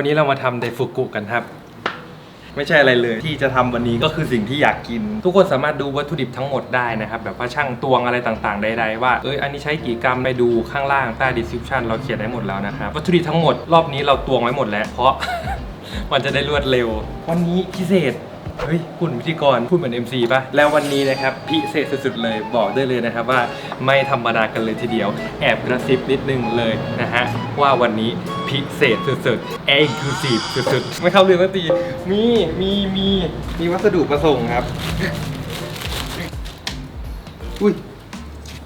วันนี้เรามาทำไดฟุกุกันครับ ไม่ใช่อะไรเลย ที่จะทำวันนี้ก็คือสิ่งที่อยากกิน ทุกคนสามารถดูวัตถุดิบทั้งหมดได้นะครับ แบบว่าช่างตวงอะไรต่างๆใดๆว่าเอ้ยอันนี้ใช้กี่กรัมไปดูข้างล่างใต้ description เราเขียนไว้หมดแล้วนะครับวัตถุดิบทั้งหมดรอบนี้เราตวงไว้หมดแล้ว เพราะ มันจะได้รวดเร็ว วันนี้พิเศษ เฮ้ยคุณพิธีกรพูดเหมือน MC ป่ะ แล้ววันนี้นะครับพิเศษสุดๆเลยบอกได้เลยนะครับว่าไม่ธรรมดากันเลยทีเดียว แอบกระซิบนิดนึงเลยนะฮะ ว่าวันนี้พิเศษสุดๆ exclusive สุดๆ ไม่เข้าเรื่องสักทีมีมีมีมีวัสดุมาส่งครับ อุ้ย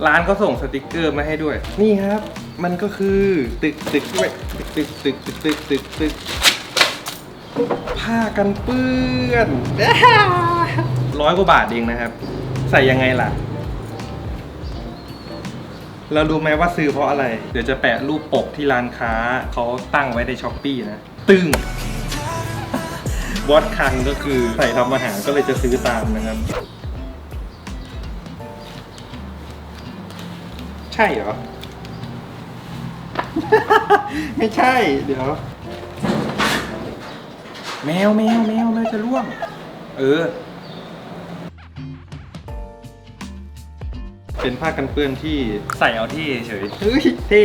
ร้านก็ส่งสติกเกอร์มาให้ด้วย นี่ครับ มันก็คือตึกตึกตึกตึกตึกตึกตึกตึกตึก ผ้ากันเปื้อนร้อยกว่าบาทเองนะครับ ใส่ยังไงล่ะ เรารู้ไหมว่าซื้อเพราะอะไร เดี๋ยวจะแปะรูปปกที่ร้านค้าเขาตั้งไว้ในช้อปปี้นะ ตึงวอตคังก็คือใส่ทำอาหารก็เลยจะซื้อตามนะครับ ใช่เหรอ ไม่ใช่ เดี๋ยว แมวแมวแมวแมวจะร่วง เออ เป็นผ้ากันเปื้อนที่ใส่เอาที่เฉยเฮ้ยเท่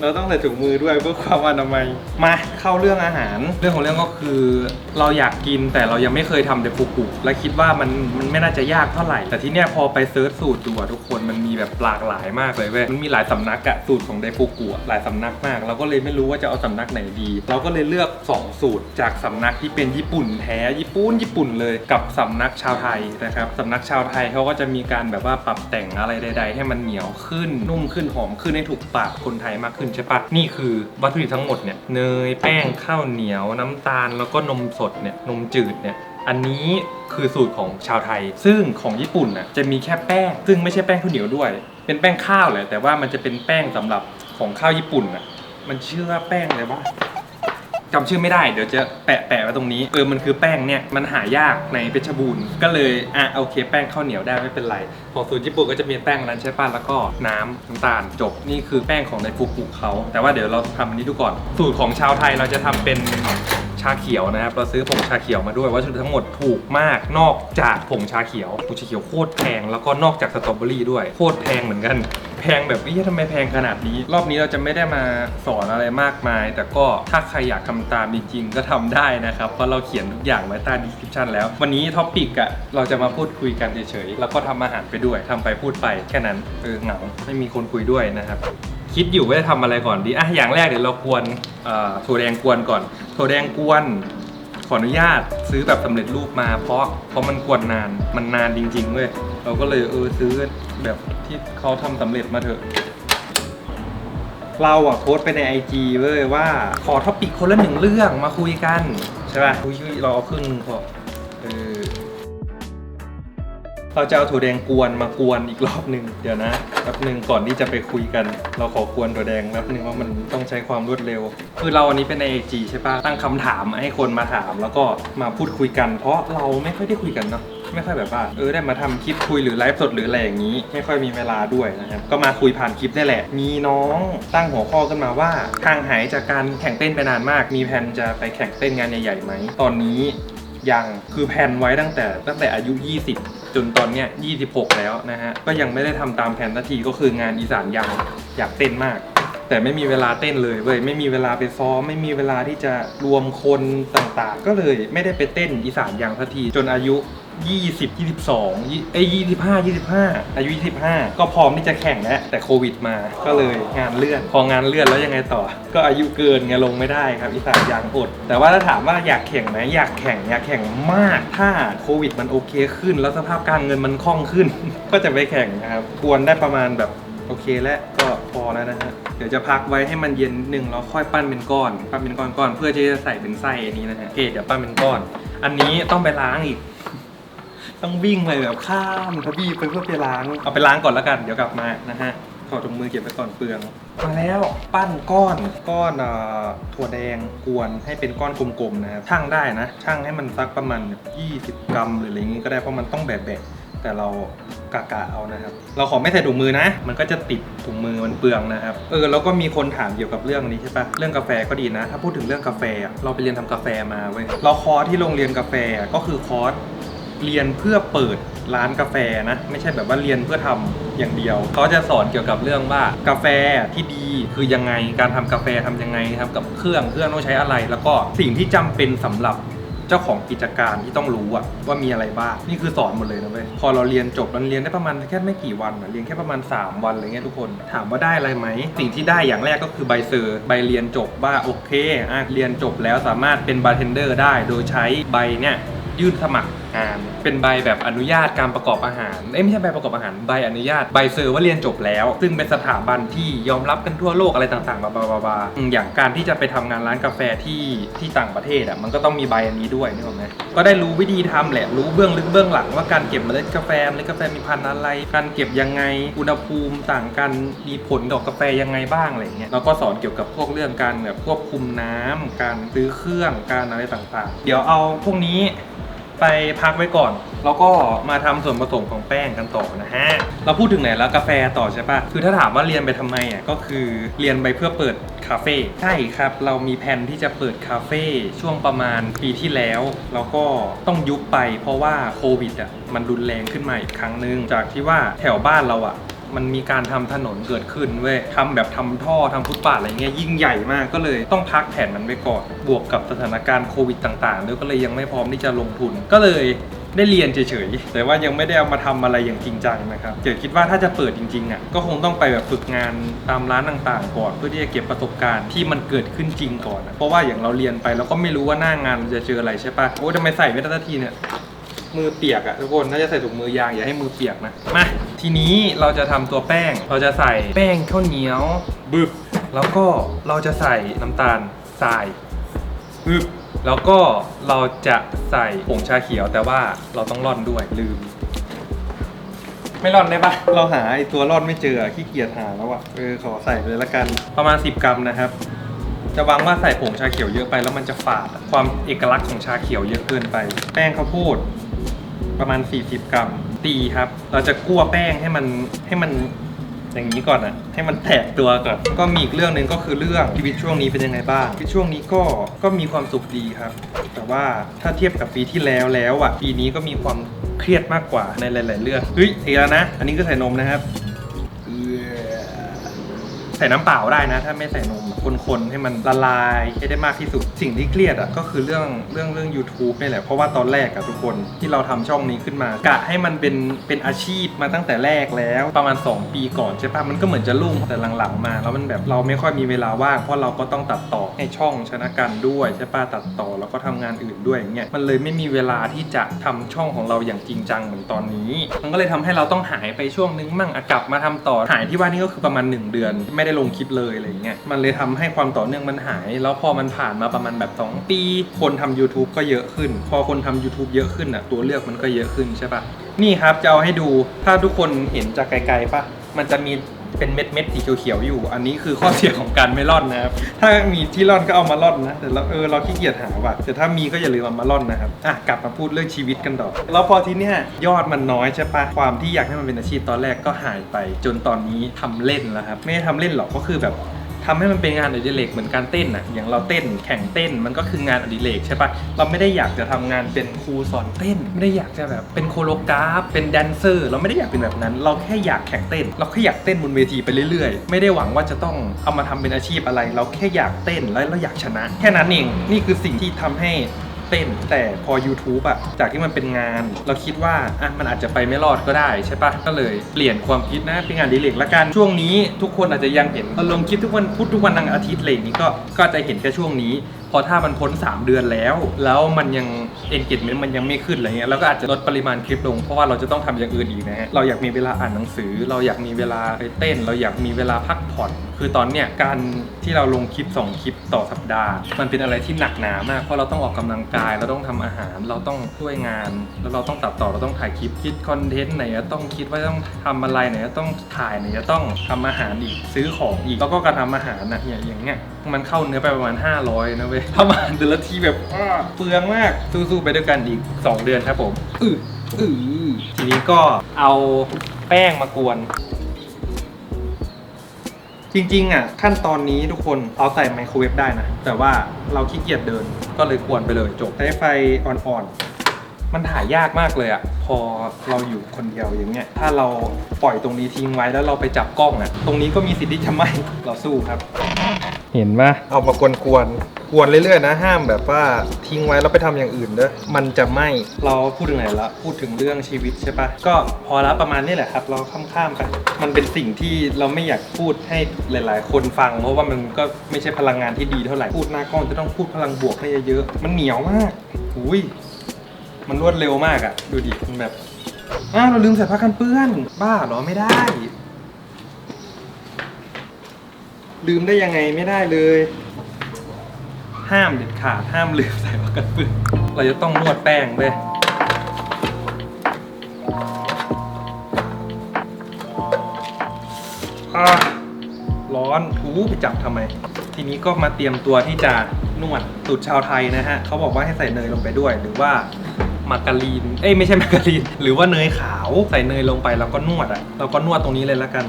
เราต้องใส่ถุงมือด้วยเพื่อความอนามัยมาเข้าเรื่องอาหาร เรื่องของเรื่องก็คือ เราอยากกินแต่เรายังไม่เคยทำเดฟุกุและคิดว่ามันมันไม่น่าจะยากเท่าไหร่ แต่ที่เนี้ยพอไปเซิร์ชสูตรดูอะทุกคนมันมีแบบหลากหลายมากเลยเว้ยมันมีหลายสำนักอะสูตรของเดฟุกุอะหลายสำนักมาก เราก็เลยไม่รู้ว่าจะเอาสำนักไหนดี เราก็เลยเลือกสองสูตรจากสำนักที่เป็นญี่ปุ่นแท้ญี่ปุ่นญี่ปุ่นเลยกับสำนักชาวไทยนะครับสำนักชาวไทยเขาก็จะมีการแบบว่าปรับแต่งอะไรใด ๆ ให้มันเหนียวขึ้นนุ่มขึ้นหอมขึ้นให้ถูกปากคนไทยมากขึ้นใช่ปะนี่คือวัตถุดิบทั้งหมดเนี่ยเนยแป้งข้าวเหนียวน้ำตาล แล้วก็นมสดเนี่ยนมจืดเนี่ยอันนี้คือสูตรของชาวไทย ซึ่งของญี่ปุ่นน่ะจะมีแค่แป้ง ซึ่งไม่ใช่แป้งข้าวเหนียวด้วย เป็นแป้งข้าวแหละแต่ว่ามันจะเป็นแป้งสำหรับของข้าวญี่ปุ่นน่ะมันชื่อว่าแป้งอะไรวะ จำชื่อไม่ได้ เดี๋ยวจะแปะแปะไว้ตรงนี้ เออ มันคือแป้งเนี่ย มันหายากในเพชรบูรณ์ ก็เลย อะโอเค แป้งข้าวเหนียวได้ไม่เป็นไร ของสูตรญี่ปุ่นก็จะมีแป้งนั้นใช่ป่ะ แล้วก็น้ำน้ำตาลจบ นี่คือแป้งของในฟูกุเขา แต่ว่าเดี๋ยวเราทำอันนี้ดูก่อน สูตรของชาวไทยเราจะทำเป็น ชาเขียวนะครับเราซื้อผงชาเขียวมาด้วยวัตถุดิบทั้งหมดถูกมากนอกจากผงชาเขียวผงชาเขียวโคตรแพงแล้วก็นอกจากสตรอเบอรี่ด้วยโคตรแพงเหมือนกัน แพงแบบวิทำไมแพงขนาดนี้ รอบนี้เราจะไม่ได้มาสอนอะไรมากมาย แต่ก็ถ้าใครอยากทำตามจริงๆก็ทำได้นะครับเพราะเราเขียนทุกอย่างไว้ใต้ description แล้ว วันนี้ท็อปิกอะเราจะมาพูดคุยกันเฉยๆแล้วก็ทำอาหารไปด้วยทำไปพูดไปแค่นั้นเออเหงาไม่มีคนคุยด้วยนะครับคิดอยู่ว่าจะทำอะไรก่อนดีอะอย่างแรกเดี๋ยวเรากวนเอ่อถั่วแดงกวนก่อน ถั่วแดงกวน ขออนุญาตซื้อแบบสำเร็จรูปมาเพราะเพราะมันกวนนานมันนานจริงๆเว้ยเราก็เลยเออซื้อแบบที่เขาทำสำเร็จมาเถอะ เราอะโพสไปใน IG เว้ยว่า ขอท็อปิกคนละหนึ่งเรื่องมาคุยกัน ใช่ป่ะคุยเราเอาครึ่งนึงพอ เราจะเอาถั่วแดงกวนมากวนอีกรอบหนึ่งเดี๋ยวนะแป๊บหนึ่งก่อนที่จะไปคุยกัน เราขอกวนถั่วแดงแป๊บหนึ่งว่ามันต้องใช้ความรวดเร็ว คือเราอันนี้เป็นใน IG ใช่ปะตั้งคำถามให้คนมาถามแล้วก็มาพูดคุยกัน เพราะเราไม่ค่อยได้คุยกันเนาะไม่ค่อยแบบว่าเออได้มาทำคลิปคุยหรือไลฟ์สดหรืออะไรอย่างนี้ ไม่ค่อยมีเวลาด้วยนะครับก็มาคุยผ่านคลิปได้แหละ มีน้องตั้งหัวข้อขึ้นมาว่าห่างหายจากการแข่งเต้นไปนานมาก มีแผนจะไปแข่งเต้นงานใหญ่ๆไหมตอนนี้ยังคือแผนไว้ตั้งแต่ตั้งแต่อายุ 20 จนตอนเนี้ย26 แล้วนะฮะ ก็ยังไม่ได้ทำตามแผนนาทีก็คืองานอีสานยังอยากเต้นมาก แต่ไม่มีเวลาเต้นเลยเว้ยไม่มีเวลาไปซ้อมไม่มีเวลาที่จะรวมคนต่างๆ ก็เลยไม่ได้ไปเต้นอีสานยังสักทีจนอายุ 20 22ยี่เอ้ย25 25อายุ25ก็พร้อมที่จะแข่งแล้วแต่โควิดมาก็เลยงานเลื่อน พองานเลื่อนแล้วยังไงต่อ ก็อายุเกินไงลงไม่ได้ครับอีสานยังอด แต่ว่าถ้าถามว่าอยากแข่งไหมอยากแข่งอยากแข่งมาก ถ้าโควิดมันโอเคขึ้น แล้วสภาพการเงินมันคล่องขึ้น ก็จะไปแข่งนะครับควรได้ประมาณแบบโอเคแล้วก็พอแล้วนะฮะเดี๋ยวจะพักไว้ให้มันเย็นนิดนึงแล้วค่อยปั้นเป็นก้อน ปั้นเป็นก้อนก้อนเพื่อที่จะใส่เป็นไส้อันนี้นะฮะโอเคเดี๋ยวปั้นเป็นก้อน อันนี้ต้องไปล้างอีก ต้องวิ่งไปแบบข้ามทวีปไปเพื่อไปล้าง เอาไปล้างก่อนแล้วกัน เดี๋ยวกลับมานะฮะถอดถุงมือเก็บไว้ก่อนเปลือง มาแล้วปั้นก้อนก้อนเอ่อถั่วแดงกวนให้เป็นก้อนกลมๆนะครับช่างได้นะช่างให้มันสักประมาณ 20 กรัมหรืออะไรอย่างงี้ก็ได้เพราะมันต้องแบะๆแต่เรากะกะเอานะครับ เราขอไม่ใส่ถุงมือนะ มันก็จะติดถุงมือมันเปลืองนะครับ เออแล้วก็มีคนถามเกี่ยวกับเรื่องนี้ใช่ปะเรื่องกาแฟก็ดีนะ ถ้าพูดถึงเรื่องกาแฟอะเราไปเรียนทำกาแฟมาเว้ยเราคอร์สที่โรงเรียนกาแฟอะก็คือคอร์ส เรียนเพื่อเปิดร้านกาแฟนะ ไม่ใช่แบบว่าเรียนเพื่อทำอย่างเดียว เขาจะสอนเกี่ยวกับเรื่องว่ากาแฟที่ดีคือยังไงการทำกาแฟทำยังไงทำกับเครื่องเครื่องต้องใช้อะไร แล้วก็สิ่งที่จำเป็นสำหรับเจ้าของกิจการที่ต้องรู้อะว่ามีอะไรบ้างนี่คือสอนหมดเลยนะเว้ยพอเราเรียนจบมันเรียนได้ประมาณแค่ไม่กี่วันเรียนแค่ประมาณ 3 วันอะไรเงี้ยทุกคน ถามว่าได้อะไรไหมสิ่งที่ได้อย่างแรกก็คือใบเซอร์ใบเรียนจบว่าโอเคอะเรียนจบแล้วสามารถเป็นบาร์เทนเดอร์ได้โดยใช้ใบเนี่ยยื่นสมัคร งานเป็นใบแบบอนุญาตการประกอบอาหารเอ้ยไม่ใช่ใบประกอบอาหารใบอนุญาตใบเซอร์ว่าเรียนจบแล้ว ซึ่งเป็นสถาบันที่ยอมรับกันทั่วโลกอะไรต่างๆบาบาบาบาอย่างการที่จะไปทำงานร้านกาแฟที่ที่ต่างประเทศอะมันก็ต้องมีใบอันนี้ด้วยนี่หรอกไหมก็ได้รู้วิธีทำแหละรู้เบื้องลึกเบื้องหลังว่าการเก็บเมล็ดกาแฟเมล็ดกาแฟมีพันธุ์อะไร การเก็บยังไงอุณหภูมิต่างกันมีผลต่อกาแฟยังไงบ้างอะไรเงี้ยแล้วก็สอนเกี่ยวกับพวกเรื่องการแบบควบคุมน้ำการซื้อเครื่องการอะไรต่างๆ เดี๋ยวเอาพวกนี้ ไปพักไว้ก่อน แล้วก็มาทำส่วนผสมของแป้งกันต่อนะฮะ เราพูดถึงไหนแล้วกาแฟต่อใช่ปะคือถ้าถามว่าเรียนไปทำไมอะก็คือเรียนไปเพื่อเปิดคาเฟ่ใช่ครับ เรามีแผนที่จะเปิดคาเฟ่ช่วงประมาณปีที่แล้ว แล้วก็ต้องยุบไปเพราะว่าโควิดอะมันรุนแรงขึ้นมาอีกครั้งหนึ่งจากที่ว่าแถวบ้านเราอะ มันมีการทำถนนเกิดขึ้นเว้ยทำแบบทำท่อทำฟุตบาทอะไรเงี้ยยิ่งใหญ่มากก็เลยต้องพักแผนมันไปก่อน บวกกับสถานการณ์โควิดต่างๆด้วยก็เลยยังไม่พร้อมที่จะลงทุนก็เลยได้เรียนเฉยๆ แต่ว่ายังไม่ได้เอามาทำอะไรอย่างจริงจังนะครับเดี๋ยวคิดว่าถ้าจะเปิดจริงๆอะก็คงต้องไปแบบฝึกงานตามร้านต่างๆ ก่อน เพื่อที่จะเก็บประสบการณ์ที่มันเกิดขึ้นจริงก่อน เพราะว่าอย่างเราเรียนไปเราก็ไม่รู้ว่าหน้างานจะเจออะไรใช่ปะโอ้ทำไมใส่ไม่ได้สักทีเนี่ย มือเปียกอะทุกคนน่าจะใส่ถุงมือยางอย่าให้มือเปียกนะมาทีนี้เราจะทำตัวแป้ง เราจะใส่แป้งข้าวเหนียวบึบแล้วก็เราจะใส่น้ำตาลทรายบึบแล้วก็เราจะใส่ผงชาเขียวแต่ว่าเราต้องร่อนด้วยลืม ไม่ร่อนได้ปะเราหาไอตัวร่อนไม่เจออะขี้เกียจหาแล้วอะเออขอใส่เลยละกันประมาณ 10 กรัมนะครับจะวางว่าใส่ผงชาเขียวเยอะไปแล้วมันจะฝาดอะความเอกลักษณ์ของชาเขียวเยอะเกินไป แป้งข้าวโพด ประมาณ 40 กรัม ตีครับ เราจะกั่วแป้งให้มันให้มันอย่างนี้ก่อนอะให้มันแตกตัวก่อน ก็มีอีกเรื่องหนึ่งก็คือเรื่องชีวิตช่วงนี้เป็นยังไงบ้างชีวิตช่วงนี้ก็ก็มีความสุขดีครับ แต่ว่าถ้าเทียบกับปีที่แล้วแล้วอะปีนี้ก็มีความเครียดมากกว่าในหลาย ๆ เรื่องเฮ้ยเอกแล้วนะ อันนี้ก็ใส่นมนะครับ ใส่น้ำเปล่าได้นะ ถ้าไม่ใส่นมคนๆให้มันละลายให้ได้มากที่สุด สิ่งที่เครียดอะก็คือเรื่องเรื่องเรื่อง YouTube นี่แหละ เพราะว่าตอนแรกอะทุกคนที่เราทำช่องนี้ขึ้นมากะให้มันเป็นเป็นอาชีพมาตั้งแต่แรกแล้วประมาณ 2 ปีก่อนใช่ปะมันก็เหมือนจะรุ่งแต่หลังๆ มาแล้วมันแบบเราไม่ค่อยมีเวลาว่างเพราะเราก็ต้องตัดต่อให้ช่องชนะกันด้วยใช่ปะตัดต่อแล้วก็ทำงานอื่นด้วยอย่างเงี้ยมันเลยไม่มีเวลาที่จะทำช่องของเราอย่างจริงจังเหมือนตอนนี้ มันก็เลยทำให้เราต้องหายไปช่วงนึงมั่งอกลับมาทำต่อหายที่ว่านี่ก็คือประมาณ 1 เดือนไม่ได้ลงคลิปเลยอะไรเงี้ยมันเลยทำให้ความต่อเนื่องมันหาย แล้วพอมันผ่านมาประมาณแบบ 2 ปี คนทำ YouTube ก็เยอะขึ้น พอคนทำ YouTube เยอะขึ้นอะตัวเลือกมันก็เยอะขึ้นใช่ปะนี่ครับจะเอาให้ดูถ้าทุกคนเห็นจากไกลๆปะมันจะมี เป็นเม็ดเม็ดๆสีเขียวๆอยู่ อันนี้คือข้อเสียของการไม่ร่อนนะครับ ถ้ามีที่ร่อนก็เอามาร่อนนะแต่เราเออเราขี้เกียจหาว่ะแต่ถ้ามีก็อย่าลืมเอามาร่อนนะครับอะกลับมาพูดเรื่องชีวิตกันต่อแล้วพอทีเนี้ยยอดมันน้อยใช่ปะความที่อยากให้มันเป็นอาชีพตอนแรกก็หายไป จนตอนนี้ทำเล่นแล้วครับไม่ได้ทำเล่นหรอกก็คือแบบ ทำให้มันเป็นงานอดิเรกเหมือนการเต้นอะอย่างเราเต้นแข่งเต้นมันก็คืองานอดิเรกใช่ปะเราไม่ได้อยากจะทำงานเป็นครูสอนเต้น ไม่ได้อยากจะแบบเป็นโคโรกราฟเป็นแดนเซอร์ เราไม่ได้อยากเป็นแบบนั้น เราแค่อยากแข่งเต้น เราแค่อยากเต้นบนเวทีไปเรื่อยๆ ไม่ได้หวังว่าจะต้องเอามาทำเป็นอาชีพอะไร เราแค่อยากเต้นแล้วเราอยากชนะ แค่นั้นเองนี่คือสิ่งที่ทำให้ เต้น แต่พอ YouTube อะจากที่มันเป็นงาน เราคิดว่าอะมันอาจจะไปไม่รอดก็ได้ใช่ปะก็เลยเปลี่ยนความคิดนะเป็นงานดีเลกละกันช่วงนี้ ทุกคนอาจจะยังเห็นเราลงคลิปทุกวันพุธทุกวันทางอาทิตย์อะไรอย่างนี้ก็ก็จะเห็นแค่ช่วงนี้ พอถ้ามันพ้น 3 เดือนแล้ว แล้วมันยัง engagement มันยังไม่ขึ้นอะไรเงี้ยเราก็อาจจะลดปริมาณคลิปลง เพราะว่าเราจะต้องทำอย่างอื่นอีกนะฮะเราอยากมีเวลาอ่านหนังสือ เราอยากมีเวลาไปเต้น เราอยากมีเวลาพักผ่อน คือตอนเนี้ยการที่เราลงคลิป 2 คลิปต่อสัปดาห์ มันเป็นอะไรที่หนักหนามาก เพราะเราต้องออกกำลังกาย เราต้องทำอาหาร เราต้องช่วยงาน แล้วเราต้องตัดต่อ เราต้องถ่ายคลิป คิดคอนเทนต์ไหนจะต้องคิดว่าต้องทำอะไรไหนจะต้องถ่ายไหนจะต้องทำอาหารอีก ซื้อของอีก แล้วก็การทำอาหารนะอย่างอย่างเงี้ย มันเข้าเนื้อไปประมาณ 500 นะเว้ยทำอาหารแต่ละทีแบบอ้าเปลืองมาก สู้ๆไปด้วยกันอีก 2 เดือนครับผมอืออือทีนี้ก็เอาแป้งมากวนจริงๆอะขั้นตอนนี้ทุกคนเอาใส่ไมโครเวฟได้นะ แต่ว่าเราขี้เกียจเดินก็เลยกวนไปเลยจบใช้ไฟอ่อนๆ มันถ่ายยากมากเลยอะ พอเราอยู่คนเดียวอย่างเงี้ยถ้าเราปล่อยตรงนี้ทิ้งไว้แล้วเราไปจับกล้องอะ ตรงนี้ก็มีสิทธิ์ที่จะไหมเราสู้ครับ เห็นปะเอามากวนกวนกวนเรื่อยๆนะห้ามแบบว่าทิ้งไว้แล้วไปทำอย่างอื่นเด้อมันจะไหมเราพูดถึงไหนละพูดถึงเรื่องชีวิตใช่ปะก็พอละประมาณนี้แหละครับ เราข้ามๆไปมันเป็นสิ่งที่เราไม่อยากพูดให้หลาย ๆ คนฟัง เพราะว่ามันก็ไม่ใช่พลังงานที่ดีเท่าไหร่พูดหน้ากล้องจะต้องพูดพลังบวกให้เยอะๆมันเหนียวมากอุ้ยมันรวดเร็วมากอะดูดิมันแบบอ้าวเราลืมใส่ผ้ากันเปื้อน บ้าเหรอไม่ได้ ลืมได้ยังไงไม่ได้เลย ห้ามเด็ดขาดห้ามลืมใส่ผ้ากันเปื้อนเราจะต้องนวดแป้งเว้ยอะร้อนอู้ไปจับทำไม ทีนี้ก็มาเตรียมตัวที่จะนวดสูตรชาวไทยนะฮะเขาบอกว่าให้ใส่เนยลงไปด้วย หรือว่ามาการีน เอ้ยไม่ใช่มาการีน หรือว่าเนยขาวใส่เนยลงไปแล้วก็นวดอะเราก็นวดตรงนี้เลยละกัน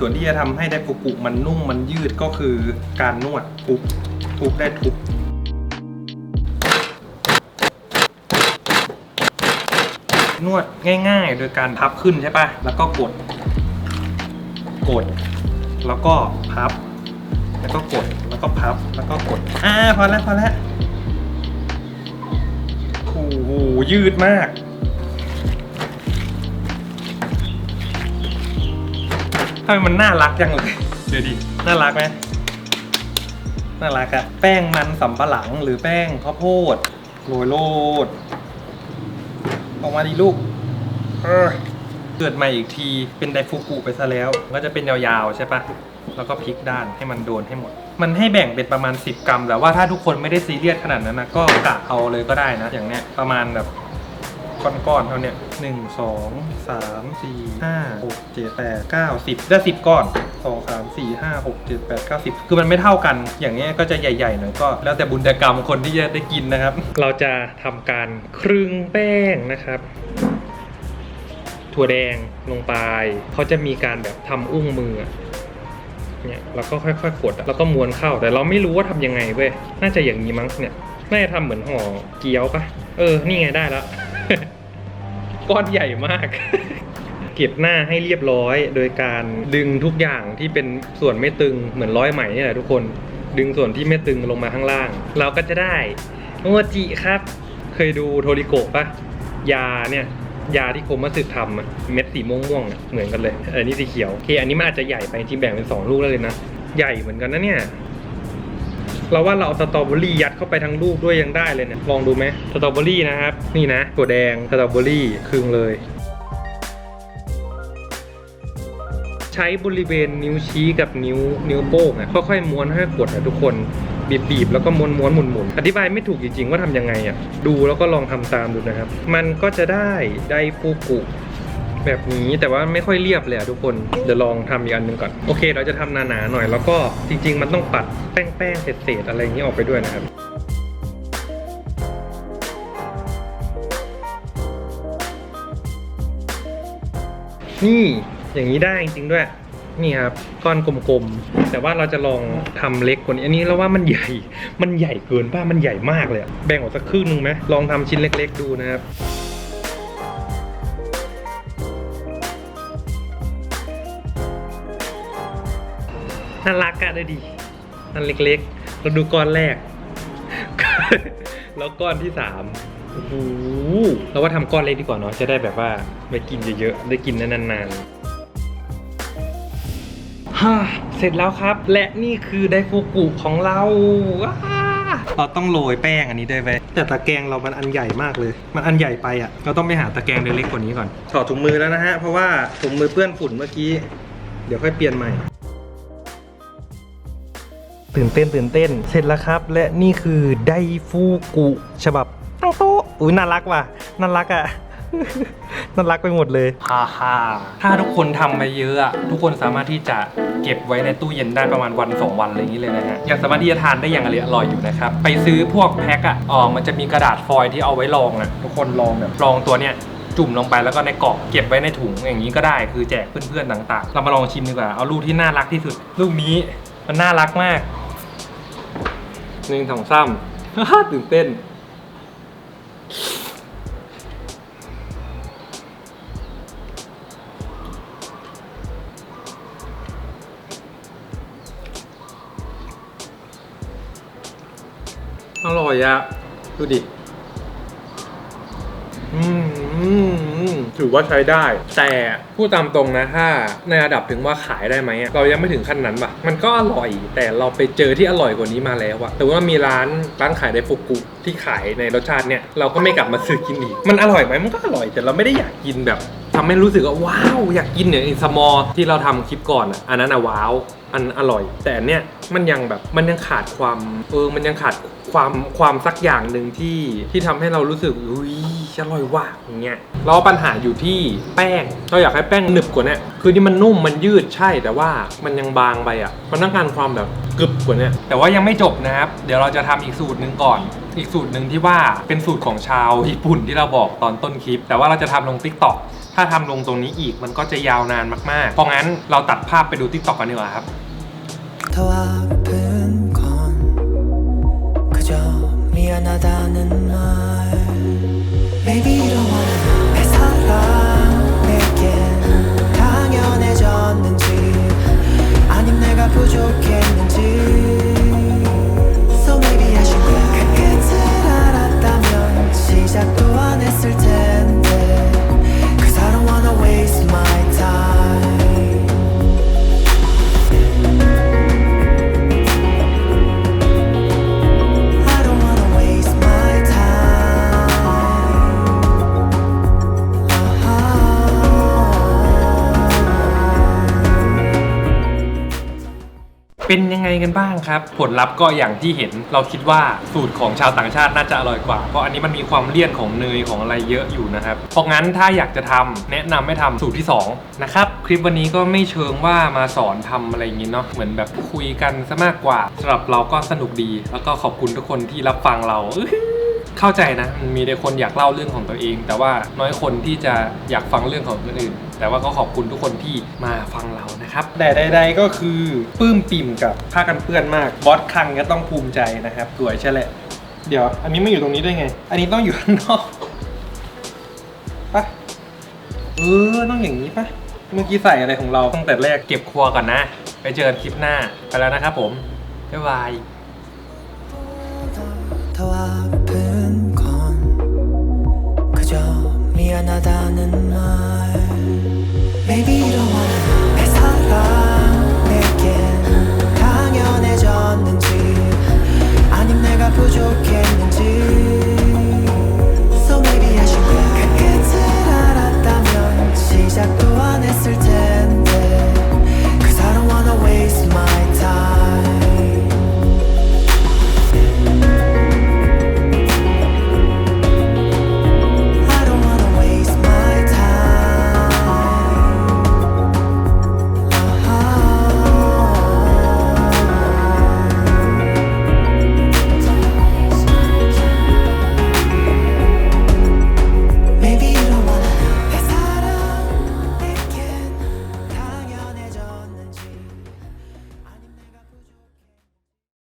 ส่วนที่จะทำให้ไดฟุกุมันนุ่มมันยืดก็คือการนวดทุบทุบได้ทุบนวดง่าย ๆ โดยการพับขึ้นใช่ปะแล้วก็กด กด แล้วก็พับ แล้วก็กด แล้วก็พับ แล้วก็กด อ่า พอแล้วพอแล้วโอ้โหยืดมาก ทำไมมันน่ารักจังเลยดีดิ น่ารักไหมน่ารักอะแป้งมันสำปะหลังหรือแป้งข้าวโพดโรยโรดออกมาดีลูก เออเกิดใหม่อีกทีเป็นไดฟูกุไปซะแล้ว ก็จะเป็นยาวๆใช่ปะแล้วก็พลิกด้านให้มันโดนให้หมด มันให้แบ่งเป็นประมาณ 10 กรัม แต่ว่าถ้าทุกคนไม่ได้ซีเรียสขนาดนั้นนะก็กะเอาเลยก็ได้นะ อย่างเนี้ยประมาณแบบ ก้อนๆเท่าเนี้ยหนึ่งสองสามสี่ห้าหกเจ็ดแปดเก้าสิบได้สิบก้อนสองสามสี่ห้าหกเจ็ดแปดเก้าสิบคือมันไม่เท่ากัน อย่างเงี้ยก็จะใหญ่ๆหน่อยก็ แล้วแต่บุญแต่กรรมคนที่จะได้กินนะครับ เราจะทำการครึ่งแป้งนะครับ ถั่วแดงลงไปเขาจะมีการแบบทำอุ้งมือเนี่ยแล้วก็ค่อยๆกดแล้วก็ม้วนเข้า แต่เราไม่รู้ว่าทำยังไงเว้ย น่าจะอย่างนี้มั้งเนี่ย น่าจะทำเหมือนห่อเกี๊ยวปะเออ นี่ไงได้แล้ว ก้อนใหญ่มาก เก็บหน้าให้เรียบร้อย โดยการดึงทุกอย่างที่เป็นส่วนไม่ตึงเหมือนร้อยไหมนี่แหละทุกคน ดึงส่วนที่ไม่ตึงลงมาข้างล่าง เราก็จะได้โมจิครับ เคยดูโทริโกะปะยาเนี่ยยาที่โคมัสึทำอะเม็ดสีม่วงๆเหมือนกันเลยเออนี่สีเขียวโอเคอันนี้มันอาจจะใหญ่ไปที่แบ่งเป็นสองลูกแล้วเลยนะ ใหญ่เหมือนกันนะเนี่ย เราว่าเราเอาสตรอเบอรี่ยัดเข้าไปทั้งลูกด้วยยังได้เลยเนี่ยลองดูไหมสตรอเบอรี่นะครับนี่นะถั่วแดงสตรอเบอรี่ครึ่งเลย ใช้บริเวณนิ้วชี้กับนิ้วนิ้วโป้งอะค่อยๆม้วนให้กดอะทุกคนบีบๆแล้วก็ม้วนม้วนๆหมุนอธิบายไม่ถูกจริงๆว่าทำยังไงอะดูแล้วก็ลองทำตามดูนะครับ มันก็จะได้ไดฟูกุ แบบนี้แต่ว่าไม่ค่อยเรียบเลยอะทุกคนเดี๋ยวลองทำอีกอันหนึ่งก่อนโอเค เราจะทำหนาๆหน่อยแล้วก็จริง ๆ มันต้องปัดแป้งๆเศษๆอะไรอย่างนี้ออกไปด้วยนะครับนี่อย่างนี้ได้จริงๆด้วยนี่ครับก้อนกลมๆ แต่ว่าเราจะลองทำเล็กกว่านี้อันนี้เราว่ามันใหญ่ มันใหญ่เกินป่ะมันใหญ่มากเลยแบ่งออกสักครึ่งหนึงไหมลองทำชิ้นเล็ก ๆ ดูนะครับ น่ารักอะด้ดีอันเล็กๆ เราดูก้อนแรก แล้วก้อนที่สามโอ้โหเราว่าทำก้อนเล็กดีกว่าเนาะจะได้แบบว่าไปกินเยอะๆ ได้กินนานๆฮ่าเสร็จแล้วครับ และนี่คือไดฟูกุของเราาเราต้องโรยแป้งอันนี้ด้วยเว้ยแต่ตะแกรงเรามันอันใหญ่มากเลย มันอันใหญ่ไปอะ เราต้องไปหาตะแกรงเล็กๆกว่านี้ก่อนถอดถุงมือแล้วนะฮะ เพราะว่าถุงมือเปื้อนฝุ่นเมื่อกี้ เดี๋ยวค่อยเปลี่ยนใหม่ ตื่นเต้นตื่นเต้น เสร็จแล้วครับ และนี่คือไดฟูกุ ฉบับตั้งโต๊ะอุ้ยน่ารักว่ะน่ารักอะน่ารักไปหมดเลยฮ่าฮ่าถ้าทุกคนทำมาเยอะอะทุกคนสามารถที่จะเก็บไว้ในตู้เย็นได้ประมาณวันสองวันอะไรอย่างนี้เลยนะฮะยังสามารถที่จะทานได้อย่างอร่อยอยู่นะครับ ไปซื้อพวกแพ็คอะอ๋อมันจะมีกระดาษฟอยล์ที่เอาไว้รองอะทุกคนลองแบบลองตัวเนี้ยจุ่มลงไปแล้วก็ในกรอบเก็บไว้ในถุงอย่างนี้ก็ได้ คือแจกเพื่อนๆต่างๆ เรามาลองชิมดีกว่า เอาลูกที่น่ารักที่สุด ลูกนี้มันน่ารักมาก หนึ่งสองสามตื่นเต้น อร่อยอะดูดิ อืม ถือว่าใช้ได้ แต่พูดตามตรงนะถ้าในระดับถึงว่าขายได้ไหมเรายังไม่ถึงขั้นนั้นปะมันก็อร่อยแต่เราไปเจอที่อร่อยกว่านี้มาแล้วอะแต่ว่ามีร้านร้านขายไดฟุกุที่ขายในรสชาติเนี่ยเราก็ไม่กลับมาซื้อกินอีกมันอร่อยไหมมันก็อร่อยแต่เราไม่ได้อยากกินแบบทำให้รู้สึกว่าว้าวอยากกินเนี่ยสมอที่เราทำคลิปก่อนอะอันนั้นอะว้าว อันอร่อย แต่อันเนี่ยมันยังแบบมันยังขาดความเออมันยังขาดความความสักอย่างหนึ่งที่ที่ทำให้เรารู้สึกอุ้ยอร่อยว่ะอย่างเงี้ยเราปัญหาอยู่ที่แป้งเราอยากให้แป้งหนึบกว่าเนี้คือที่มันนุ่มมันยืดใช่แต่ว่ามันยังบางไปอะมันต้องการความแบบกรึบกว่าเนี้แต่ว่ายังไม่จบนะครับ เดี๋ยวเราจะทำอีกสูตรหนึ่งก่อน อีกสูตรหนึ่งที่ว่าเป็นสูตรของชาวญี่ปุ่นที่เราบอกตอนต้นคลิป แต่ว่าเราจะทำลง t ิ k t o k ถ้าทำลงตรงนี้อีกมันก็จะยาวนานมากๆ เพราะงั้นเราตัดภาพไปดูทิกตอกกันดีกว่าครับ เป็นยังไงกันบ้างครับ ผลลัพธ์ก็อย่างที่เห็นเราคิดว่าสูตรของชาวต่างชาติน่าจะอร่อยกว่า เพราะอันนี้มันมีความเลี่ยนของเนยของอะไรเยอะอยู่นะครับ เพราะงั้นถ้าอยากจะทำแนะนำให้ทำสูตรที่ 2 นะครับ คลิปวันนี้ก็ไม่เชิงว่ามาสอนทำอะไรอย่างนี้เนาะเหมือนแบบคุยกันซะมากกว่าสำหรับเราก็สนุกดี แล้วก็ขอบคุณทุกคนที่รับฟังเราเข้าใจนะมันมีแต่คนอยากเล่าเรื่องของตัวเอง แต่ว่าน้อยคนที่จะอยากฟังเรื่องของคนอื่น แต่ว่าก็ขอบคุณทุกคนที่มาฟังเรานะครับแต่ใด ๆก็คือปลื้มปิ่มกับผ้ากันเปื้อนมากบอสคังก็ต้องภูมิใจนะครับสวยใช่แหละเดี๋ยว อันนี้ไม่อยู่ตรงนี้ได้ไง อันนี้ต้องอยู่ข้างนอกปะเออต้องอย่างนี้ปะเมื่อกี้ใส่อะไรของเราตั้งแต่แรกเก็บครัวก่อนนะ ไปเจอกันคลิปหน้าไปแล้วนะครับผมบ๊ายบาย 부족했는지 So maybe I should go 그 끝을 알았다면 시작도 안 했을 텐데